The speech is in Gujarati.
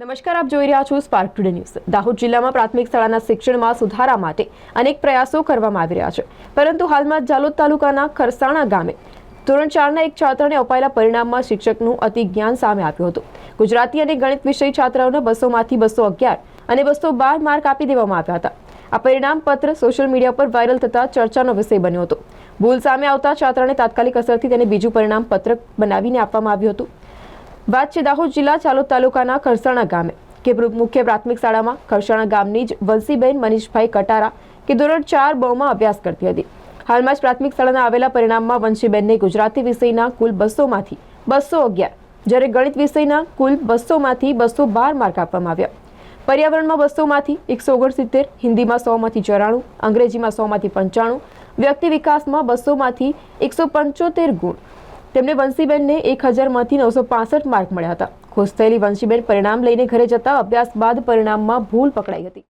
નમસ્કાર, આપ જોઈ રહ્યા છો સ્પાર્ક ટુડે ન્યૂઝ દાહોદ જિલ્લામાં પ્રાથમિક શાળાના શિક્ષણમાં સુધારા માટે અનેક પ્રયાસો કરવામાં આવી રહ્યા છે. પરંતુ હાલમાં જાલોદ તાલુકાના ખરસાણા ગામે ધોરણ ચારના એક છાત્રને અપાયેલા પરિણામમાં શિક્ષકનું અતિ જ્ઞાન સામે આવ્યું હતું. ગુજરાતી અને ગણિત વિષય છાત્રાઓને બસોમાંથી બસો અગિયાર અને બસો બાર માર્ક આપી દેવામાં આવ્યા હતા. આ પરિણામ પત્ર સોશિયલ મીડિયા પર વાયરલ થતા ચર્ચાનો વિષય બન્યો હતો. ભૂલ સામે આવતા છાત્રાને તાત્કાલિક અસરથી તેને બીજું પરિણામ પત્રક બનાવીને આપવામાં આવ્યું હતું. વાત છે દાહોદ જિલ્લા ચાલો તાલુકાના ખરસાણા ગામે. કે મુખ્ય પ્રાથમિક શાળામાં ખરસાણા ગામની જ વંશીબેન મનીષભાઈ કટારા કે ધોરણ ચાર બમાં અભ્યાસ કરતી હતી. હાલમાં જ પ્રાથમિક શાળાના આવેલા પરિણામમાં વંશીબેનને ગુજરાતી વિષયના કુલ બસોમાંથી બસો અગિયાર, જ્યારે ગણિત વિષયના કુલ બસોમાંથી બસો બાર માર્ક આપવામાં આવ્યા. પર્યાવરણમાં બસોમાંથી એકસો ઓગણસિત્તેર, હિન્દીમાં સોમાંથી ચોરાણું, અંગ્રેજીમાં સોમાંથી પંચાણું, વ્યક્તિ વિકાસમાં બસોમાંથી એકસો પંચોતેર ગુણ તેમને વંશીબેનને એક હજારમાંથી નવસો પાસઠ માર્ક મળ્યા હતા. ખુશ થયેલી વંશીબેન પરિણામ લઈને ઘરે જતા અભ્યાસ બાદ પરિણામમાં ભૂલ પકડાઈ હતી.